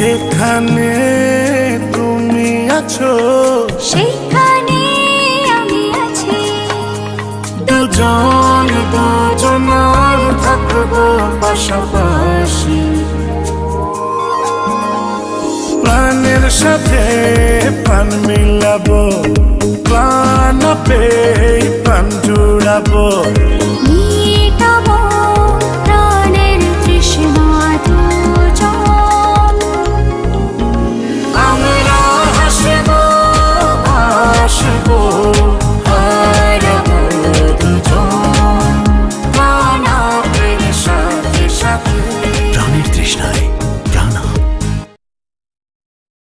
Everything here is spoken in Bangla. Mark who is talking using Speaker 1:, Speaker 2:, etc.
Speaker 1: যেখানে তুমি আছো
Speaker 2: সেখানে আমি আছি।
Speaker 1: দুজন দুজনার থাকব পাশাপাশি। প্রাণের সাথে প্রাণ মিলাবো প্রাণ পেয়ে প্রাণ জুড়াবো।